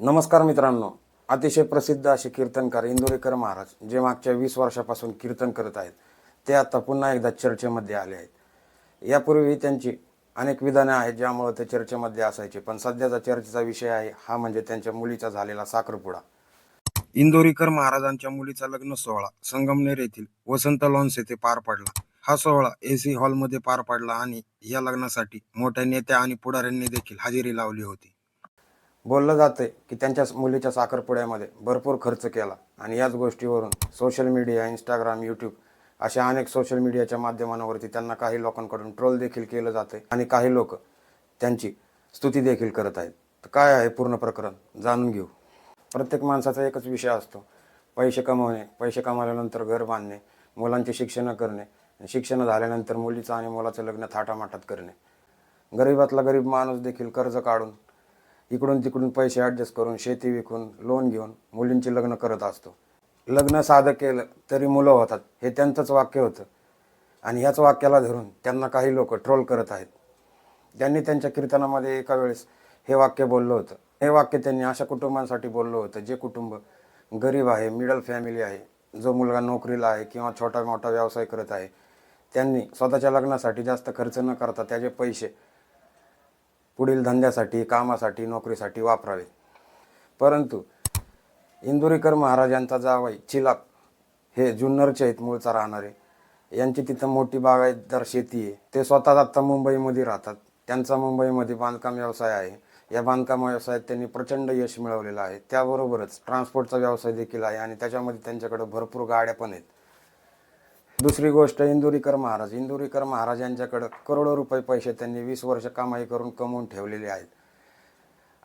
नमस्कार मित्रांनो. अतिशय प्रसिद्ध असे कीर्तनकार इंदोरीकर महाराज जे मागच्या वीस वर्षापासून कीर्तन करत आहेत ते आता पुन्हा एकदा चर्चेमध्ये आले आहेत. यापूर्वी त्यांची अनेक विधानं आहेत ज्यामुळे ते चर्चेमध्ये असायचे पण सध्याचा चर्चेचा विषय आहे हा म्हणजे त्यांच्या मुलीचा झालेला साखरपुडा. इंदोरीकर महाराजांच्या मुलीचा लग्न सोहळा संगमनेर येथील वसंत लॉन्स येथे पार पडला. हा सोहळा एसी हॉलमध्ये पार पडला आणि या लग्नासाठी मोठ्या नेत्या आणि पुढाऱ्यांनी देखील हजेरी लावली होती. बोललं जाते की त्यांच्या मुलीच्या साखरपुड्यामध्ये भरपूर खर्च केला. आणि याच गोष्टीवरून सोशल मीडिया इंस्टाग्राम यूट्यूब अशा अनेक सोशल मीडियाच्या माध्यमांवरती त्यांना काही लोकांकडून ट्रोल देखील केलं जाते आणि काही लोक त्यांची स्तुती देखील करत आहेत. तर काय आहे पूर्ण प्रकरण? जाणून घेऊ. प्रत्येक माणसाचा एकच विषय असतो. पैसे कमवणे पैसे कमावल्यानंतर घर बांधणे मुलांचे शिक्षण करणे शिक्षण झाल्यानंतर मुलीचं आणि मुलाचं लग्न थाटामाटात करणे. गरीबातला गरीब माणूस देखील कर्ज काढून इकडून तिकडून पैसे ॲडजस्ट करून शेती विकून लोन घेऊन मुलींची लग्न करत असतो. लग्न साधं केलं तरी मुलं होतात. हे त्यांचंच वाक्य होतं. आणि ह्याच वाक्याला धरून त्यांना काही लोक ट्रोल करत आहेत. त्यांनी त्यांच्या कीर्तनामध्ये एका वेळेस हे वाक्य बोललं होतं. हे वाक्य त्यांनी अशा कुटुंबांसाठी बोललं होतं जे कुटुंब गरीब आहे मिडल फॅमिली आहे जो मुलगा नोकरीला आहे किंवा छोटा मोठा व्यवसाय करत आहे त्यांनी स्वतःच्या लग्नासाठी जास्त खर्च न करता त्याचे पैसे पुढील धंद्यासाठी कामासाठी नोकरीसाठी वापरावे. परंतु इंदुरीकर महाराजांचा जावई चिलाप हे जुन्नरचे आहेत मूळचा राहणारे. यांची तिथं मोठी बागायतदार शेती आहे. ते स्वतः आत्ता मुंबईमध्ये राहतात. त्यांचा मुंबईमध्ये बांधकाम व्यवसाय आहे. या बांधकाम व्यवसायात त्यांनी प्रचंड यश मिळवलेलं आहे. त्याबरोबरच ट्रान्सपोर्टचा व्यवसाय देखील आहे आणि त्याच्यामध्ये त्यांच्याकडे भरपूर गाड्या पण आहेत. दुसरी गोष्ट इंदुरीकर महाराज. इंदुरीकर महाराज यांच्याकडं करोडो रुपये पैसे त्यांनी वीस वर्ष कमाई करून कमवून ठेवलेले आहेत.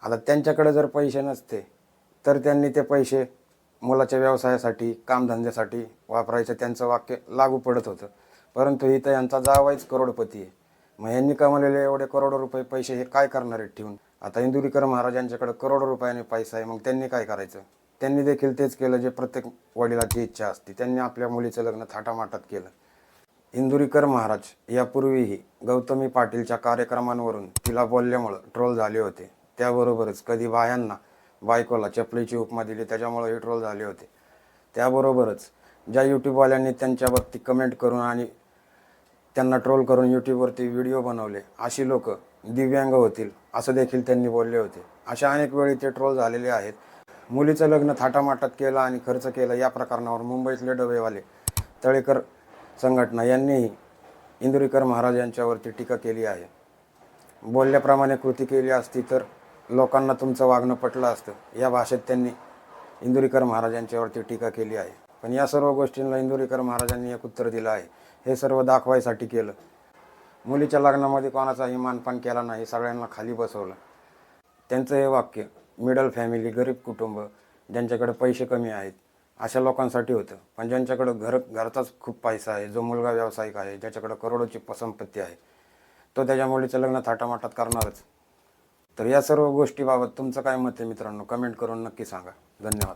आता त्यांच्याकडे जर पैसे नसते तर त्यांनी ते पैसे मुलाच्या व्यवसायासाठी कामधंद्यासाठी वापरायचं त्यांचं वाक्य लागू पडत होतं. परंतु इथं यांचा जावाईच करोडपती आहे. मग यांनी कमवलेले एवढे करोडो रुपये पैसे हे काय करणार आहेत ठेवून? आता इंदुरीकर महाराजांच्याकडे करोडो रुपयाने पैसा आहे मग त्यांनी काय करायचं? त्यांनी देखील तेच केलं जे प्रत्येक वडिलाची इच्छा असते. त्यांनी आपल्या मुलीचं लग्न थाटामाटात केलं. इंदुरीकर महाराज यापूर्वीही गौतमी पाटीलच्या कार्यक्रमांवरून तिला बोलल्यामुळं ट्रोल झाले होते. त्याबरोबरच कधी बायांना बायकोला चपलीची उपमा दिली त्याच्यामुळे हे ट्रोल झाले होते. त्याबरोबरच ज्या यूट्यूबवाल्यांनी त्यांच्यावरती कमेंट करून आणि त्यांना ट्रोल करून यूट्यूबवरती व्हिडिओ बनवले अशी लोक दिव्यांग होतील असं देखील त्यांनी बोलले होते. अशा अनेक वेळी ते ट्रोल झालेले आहेत. मुलीचं लग्न थाटामाटात केलं आणि खर्च केला या प्रकरणावर मुंबईतले डबेवाले तळेकर संघटना यांनीही इंदुरीकर महाराज यांच्यावरती टीका केली आहे. बोलल्याप्रमाणे कृती केली असती तर लोकांना तुमचं वागणं पटलं असतं. या भाषेत त्यांनी इंदुरीकर महाराज यांच्यावरती टीका केली आहे. पण या सर्व गोष्टींना इंदुरीकर महाराजांनी एक उत्तर दिलं आहे. हे सर्व दाखवायसाठी केलं. मुलीच्या लग्नामध्ये कोणाचाही मानपान केला नाही सगळ्यांना खाली बसवलं. त्यांचं हे वाक्य मिडल फॅमिली गरीब कुटुंब ज्यांच्याकडे पैसे कमी आहेत अशा लोकांसाठी होतं. पण ज्यांच्याकडं घर घरचाच खूप पैसा आहे जो मुलगा व्यावसायिक आहे ज्याच्याकडं करोडोची संपत्ती आहे तो त्याच्या मुलीचं लग्न थाटामाटात करणारच. तर या सर्व गोष्टीबाबत तुमचं काय मत आहे मित्रांनो? कमेंट करून नक्की सांगा. धन्यवाद.